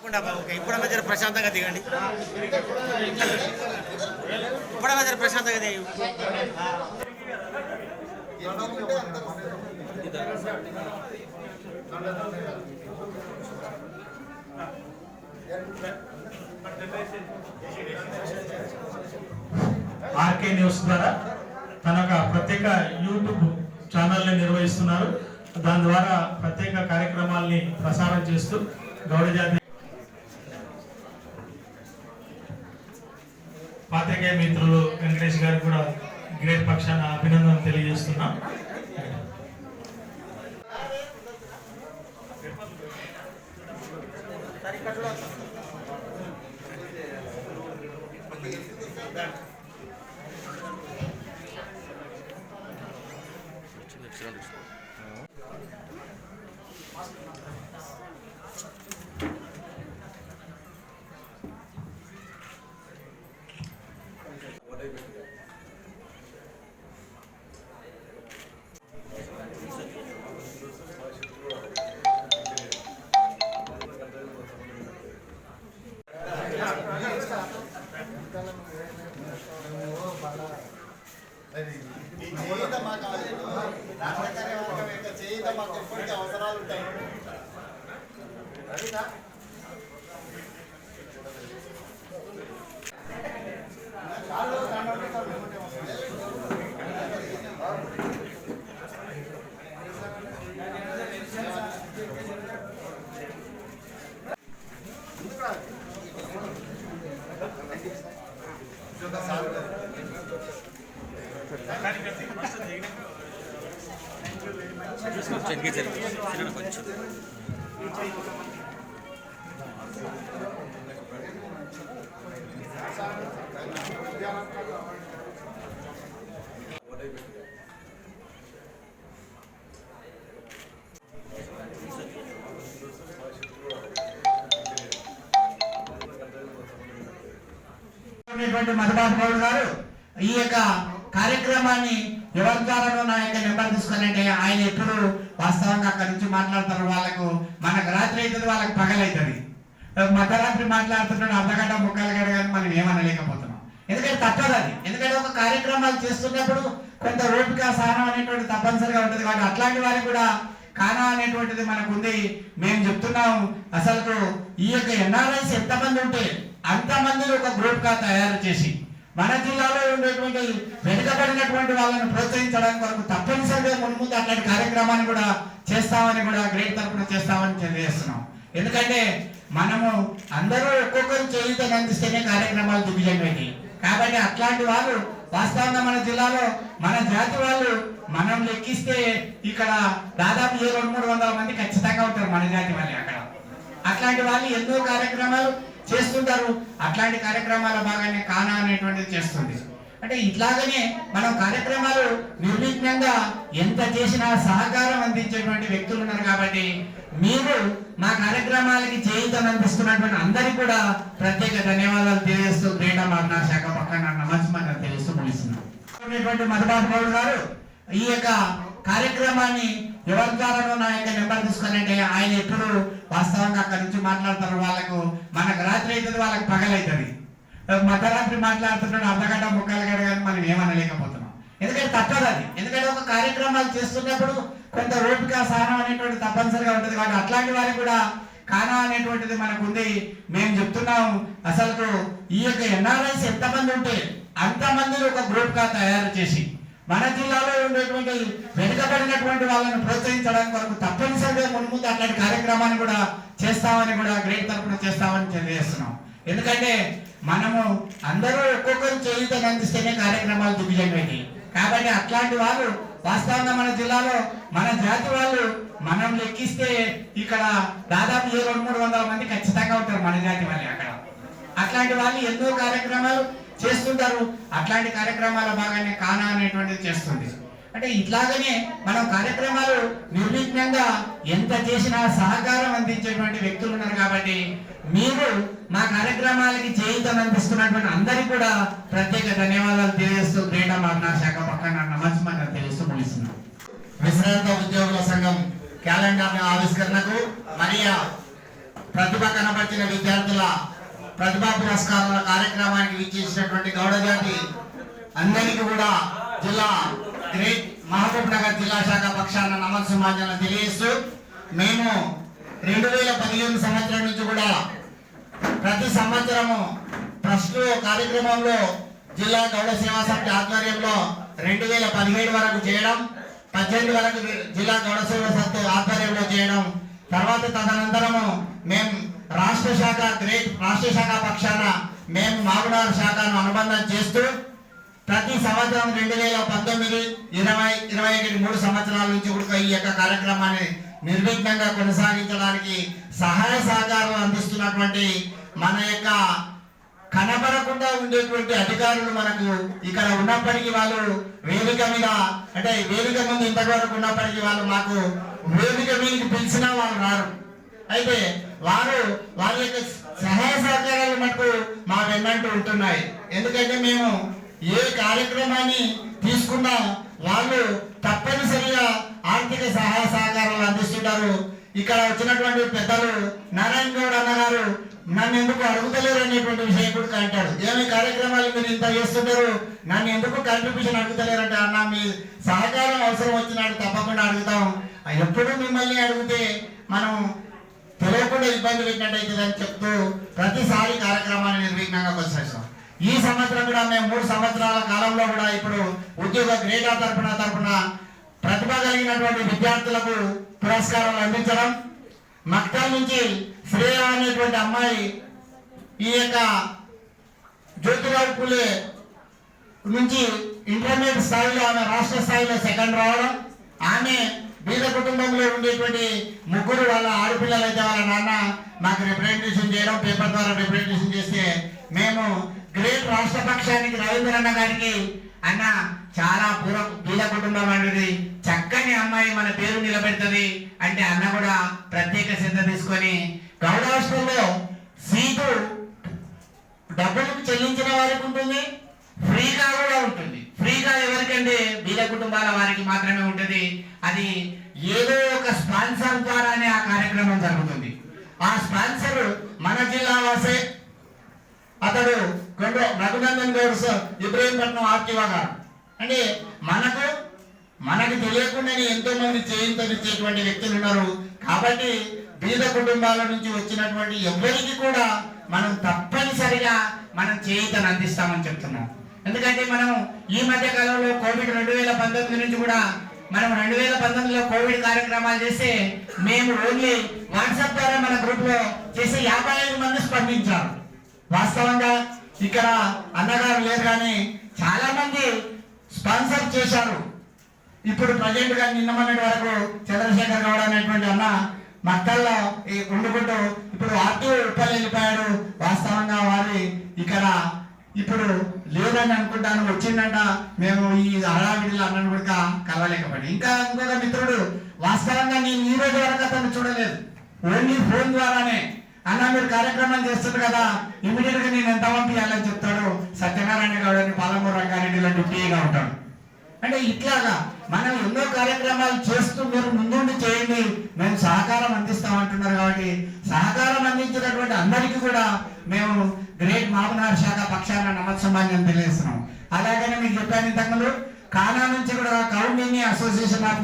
తప్పకుండా మధ్య ప్రశాంతంగా దిగండి. ఇప్పుడు మధ్య ప్రశాంతంగా దిగి ఆర్కే న్యూస్ ద్వారా తన ఒక ప్రత్యేక యూట్యూబ్ ఛానల్ని నిర్వహిస్తున్నారు. దాని ద్వారా ప్రత్యేక కార్యక్రమాల్ని ప్రసారం చేస్తూ గౌడ జాతి పాత్రికేయ మిత్రులు వెంకటేష్ గారు కూడా గ్రేట్ పక్షాన అభినందన తెలియజేస్తున్నాం. చేయుత ఎప్పటికీ అవసరాలు ఉంటాయి. అదిగా కొంచెం. మధుబాబు గౌడ్ గారు ఈ యొక్క కార్యక్రమాన్ని ఎవరి ద్వారానో నా యొక్క నెంబర్ తీసుకునంటే ఆయన ఎప్పుడు వాస్తవంగా అక్కడి నుంచి మాట్లాడతారు వాళ్ళకు మనకు రాత్రి అవుతుంది వాళ్ళకి పగలవుతుంది మధ్యరాత్రి మాట్లాడుతున్నాడు అర్ధగంట ముక్కలు గడ కానీ మనం ఏమనలేకపోతున్నాం. ఎందుకంటే తప్పదు అది. ఎందుకంటే ఒక కార్యక్రమాలు చేస్తున్నప్పుడు కొంత ఓపిక సహనం అనేటువంటి తప్పనిసరిగా ఉంటుంది కాబట్టి అట్లాంటి వారికి కూడా కాన అనేటువంటిది మనకు ఉంది. మేము చెప్తున్నాం అసలు ఈ యొక్క ఎన్ఆర్ఐస్ ఎంతమంది ఉంటే అంతమందిని ఒక గ్రూప్గా తయారు చేసి మన జిల్లాలో ఉండేటువంటి వెనుకబడినటువంటి వాళ్ళని ప్రోత్సహించడానికి వరకు తప్పనిసరిగా ముందు అట్లాంటి కార్యక్రమాన్ని కూడా చేస్తామని కూడా గ్రేట్ తరపున చేస్తామని తెలియజేస్తున్నాం. ఎందుకంటే మనము అందరూ ఒక్కొక్కరు చేయుతని అందిస్తేనే కార్యక్రమాలు దిగ్విజయమైనవి కాబట్టి అట్లాంటి వాళ్ళు వాస్తవంగా మన జిల్లాలో మన జాతి వాళ్ళు మనం లెక్కిస్తే ఇక్కడ దాదాపు ఏ రెండు మూడు వందల మంది ఖచ్చితంగా ఉంటారు మన జాతి వాళ్ళే అక్కడ. అట్లాంటి వాళ్ళు ఎన్నో కార్యక్రమాలు చేస్తుంటారు. అట్లాంటి కార్యక్రమాల భాగాన్ని కానా అనేటువంటిది చేస్తుంది. అంటే ఇట్లాగనే మనం కార్యక్రమాలు నిర్విఘ్నంగా ఎంత చేసినా సహకారం అందించేటువంటి వ్యక్తులు ఉన్నారు కాబట్టి మీరు మా కార్యక్రమాలకి చేయుతం అందిస్తున్నటువంటి అందరికీ కూడా ప్రత్యేక ధన్యవాదాలు తెలియజేస్తూ క్రీడా మార్నా శాఖ పక్కన నమస్కారం తెలియజేస్తూ ముగిస్తున్నాం మధుబాబు గౌడ్ గారు ఈ యొక్క కార్యక్రమాన్ని ఎవరి ద్వారా నా యొక్క నెంబర్ తీసుకునంటే ఆయన ఎప్పుడు వాస్తవంగా అక్కడి నుంచి మాట్లాడతారు వాళ్ళకు మనకు రాత్రి అవుతుంది వాళ్ళకి పగలవుతుంది మధ్యరాత్రి మాట్లాడుతున్నాడు అర్ధగంట ముక్కలు గడ కానీ మనం ఏమనలేకపోతున్నాం. ఎందుకంటే తప్పదు అది. ఎందుకంటే ఒక కార్యక్రమాలు చేస్తున్నప్పుడు కొంత ఓపిక సహనం అనేటువంటి తప్పనిసరిగా ఉంటుంది కాబట్టి అట్లాంటి వారికి కూడా కానా అనేటువంటిది మనకు ఉంది. మేము చెప్తున్నాం అసలు ఈ యొక్క ఎన్ఆర్ఐస్ ఎంతమంది ఉంటే అంతమందిని ఒక గ్రూప్గా తయారు చేసి మన జిల్లాలో ఉండేటువంటి వెనుకబడినటువంటి వాళ్ళని ప్రోత్సహించడానికి వరకు తప్ప మున్ముందు అట్లాంటి కార్యక్రమాన్ని కూడా చేస్తామని కూడా గ్రేట్ తరపున చేస్తామని తెలియజేస్తున్నాం. ఎందుకంటే మనము అందరూ ఒక్కొక్కరు చేయుతని అందిస్తేనే కార్యక్రమాలు దిగ్విజయమైనవి కాబట్టి అట్లాంటి వాళ్ళు వాస్తవంగా మన జిల్లాలో మన జాతి వాళ్ళు మనం లెక్కిస్తే ఇక్కడ దాదాపు ఏ రెండు మూడు వందల మంది ఖచ్చితంగా ఉంటారు మన జాతి వాళ్ళు అక్కడ. అట్లాంటి వాళ్ళు ఎన్నో కార్యక్రమాలు చేస్తుంటారు. అట్లాంటి కార్యక్రమాల భాగాన్ని కానా అనేటువంటిది చేస్తుంది. అంటే ఇట్లాగనే మనం కార్యక్రమాలు నిర్విఘ్నంగా ఎంత చేసినా సహకారం అందించేటువంటి వ్యక్తులు ఉన్నారు కాబట్టి మీరు మా కార్యక్రమాలకి చేయుతం అందిస్తున్నటువంటి అందరికీ కూడా ప్రత్యేక ధన్యవాదాలు తెలియజేస్తూ క్రీడా మార్నా శాఖ పక్కన నమస్కారం తెలియజేస్తూ ముగిస్తున్నాం. విశ్రాంత ఉద్యోగుల సంఘం క్యాలెండర్ ఆవిష్కరణకు మరియా ప్రతిభ కనబరిచిన విద్యార్థుల ప్రతిభా పురస్కారాల కార్యక్రమానికి విచ్చేసినటువంటి గౌడ జాతి అందరికీ కూడా జిల్లా మహబూబ్ నగర్ జిల్లా శాఖ పక్షాన నమస్సుమాన్యాలను తెలియజేస్తూ మేము రెండు వేల పదిహేను సంవత్సరం నుంచి కూడా ప్రతి సంవత్సరము ట్రస్ట్ కార్యక్రమంలో జిల్లా గౌడ సేవా సమితి ఆధ్వర్యంలో రెండు వేల పదిహేడు వరకు చేయడం పద్దెనిమిది వరకు జిల్లా గౌడ సేవా సమితి ఆధ్వర్యంలో చేయడం తర్వాత తదనంతరము మేము రాష్ట్ర శాఖ గ్రేట్ రాష్ట్ర శాఖ పక్షాన మేము మాగుడారు శాఖను అనుబంధం చేస్తూ ప్రతి సంవత్సరం రెండు వేల పంతొమ్మిది ఇరవై ఇరవై ఒకటి మూడు సంవత్సరాల నుంచి కూడా ఈ యొక్క కార్యక్రమాన్ని నిర్విఘ్నంగా కొనసాగించడానికి సహాయ సహకారం అందిస్తున్నటువంటి మన యొక్క కనబడకుండా ఉండేటువంటి అధికారులు మనకు ఇక్కడ ఉన్నప్పటికీ వాళ్ళు వేదిక మీద అంటే వేదిక ముందు ఇంతవరకు ఉన్నప్పటికీ వాళ్ళు మాకు వేదిక మీదకి పిలిచినా వాళ్ళు రారు. అయితే వారు వారి యొక్క సహాయ సహకారాలు మటుకు మా వెన్నంటూ ఉంటున్నాయి. ఎందుకంటే మేము ఏ కార్యక్రమాన్ని తీసుకున్నా వాళ్ళు తప్పనిసరిగా ఆర్థిక సహాయ సహకారాలు అందిస్తుంటారు. ఇక్కడ వచ్చినటువంటి పెద్దలు నారాయణ గౌడ్ అన్నగారు నన్ను ఎందుకు అడుగుతలేరు అనేటువంటి విషయం కూడా అంటాడు ఏమి కార్యక్రమాలు మీరు ఇంత చేస్తున్నారు నన్ను ఎందుకు కాంట్రిబ్యూషన్ అడుగుతలేరంటే అన్న మీ సహకారం అవసరం వచ్చినాడు తప్పకుండా అడుగుతాం. ఎప్పుడు మిమ్మల్ని అడిగితే మనం తెలియకుండా ఇబ్బంది పెట్టినట్టు అని చెప్తూ ప్రతిసారి కార్యక్రమాన్ని నిర్విఘ్నంగా కొనసాగిస్తాం. ఈ సంవత్సరం కూడా మేము మూడు సంవత్సరాల కాలంలో కూడా ఇప్పుడు ఉద్యోగ గ్రేడా తరఫున తరఫున ప్రతిభ కలిగినటువంటి విద్యార్థులకు పురస్కారాలు అందించడం. మక్తల్ నుంచి శ్రేయ అనేటువంటి అమ్మాయి ఈ యొక్క జ్యోతిరావు పులే నుంచి ఇంటర్మీడియట్ స్థాయిలో ఆమె రాష్ట్ర స్థాయిలో సెకండ్ రావడం. ఆమె బీద కుటుంబంలో ఉండేటువంటి ముగ్గురు వాళ్ళ ఆడపిల్లలు అయితే వాళ్ళ నాన్న మాకు రిప్రజెంటేషన్ చేయడం పేపర్ ద్వారా రిప్రజెంటేషన్ చేస్తే మేము గ్రేట్ రాష్ట్ర పక్షానికి అన్న గారికి అన్న చాలా పూర పూజ కుటుంబం అనేది చక్కని అమ్మాయి మన పేరు నిలబెడుతుంది అంటే అన్న కూడా ప్రత్యేక శ్రద్ధ తీసుకొని గౌడ హాస్టల్లో సీటు డబ్బులు చెల్లించిన వారికి ఉంటుంది ఫ్రీగా కూడా ఉంటుంది. ఫ్రీగా ఎవరికంటే బీద కుటుంబాల వారికి మాత్రమే ఉంటుంది. అది ఏదో ఒక స్పాన్సర్ ద్వారానే ఆ కార్యక్రమం జరుగుతుంది. ఆ స్పాన్సర్ మన జిల్లా వాసే. అతడు కొండ రఘునందన్ గౌడ్ సార్ ఇబ్రహీంపట్నం ఆర్టీవా గారు అంటే మనకు మనకు తెలియకుండానే ఎంతో మంది చేయించనిచ్చేటువంటి వ్యక్తులు ఉన్నారు. కాబట్టి బీద కుటుంబాల నుంచి వచ్చినటువంటి ఎవరికి కూడా మనం తప్పనిసరిగా మనం చేయితను అందిస్తామని చెప్తున్నాం. ఎందుకంటే మనం ఈ మధ్య కాలంలో కోవిడ్ రెండు వేల పంతొమ్మిది నుంచి కూడా మనం రెండు వేల పంతొమ్మిదిలో కోవిడ్ కార్యక్రమాలు చేస్తే మేము ఓన్లీ వాట్సాప్ ద్వారా మన గ్రూప్లో చేసి యాభై ఐదు మంది స్పందించారు. వాస్తవంగా ఇక్కడ అన్నగారు లేరు కానీ చాలా మంది స్పాన్సర్ చేశారు. ఇప్పుడు ప్రజెంట్గా నిన్న మొన్నటి వరకు చంద్రశేఖర్ గౌడ్ అనేటువంటి అన్న మక్కల్లో ఈ ఉండుకుంటూ ఇప్పుడు ఆర్టీఓ ఉప్పలు వెళ్ళిపోయాడు. వాస్తవంగా వారి ఇక్కడ ఇప్పుడు లేదని అనుకుంటాను వచ్చిందంట. మేము ఈ హడావిడిలో అన్నను కూడా కలవలేకపోయింది ఇంకా ఇంకొక మిత్రుడు వాస్తవంగా నేను ఈ రోజు వరకు అతను చూడలేదు. ఓన్లీ ఫోన్ ద్వారానే అన్న మీరు కార్యక్రమం చేస్తున్నారు కదా ఇమీడియట్గా నేను ఎంత పంపించాలని చెప్తాడు. సత్యనారాయణ గౌడ్ అని పాలమూరు రంగారెడ్డిలో డిప్యూటీగా ఉంటాడు. అంటే ఇట్లాగా మనం ఎన్నో కార్యక్రమాలు చేస్తూ మీరు ముందుండి చేయండి. మేము సహకారం అందిస్తాం అంటున్నారు కాబట్టి సహకారం అందించినటువంటి అందరికీ కూడా మేము గ్రేట్ మామనార్ శాఖ పక్షాన నమస్సమాన్యం తెలియజేస్తున్నాం. అలాగనే మీకు చెప్పాను ఇంతకుముందు కానా నుంచి కూడా కౌండిని అసోసియేషన్ ఆఫ్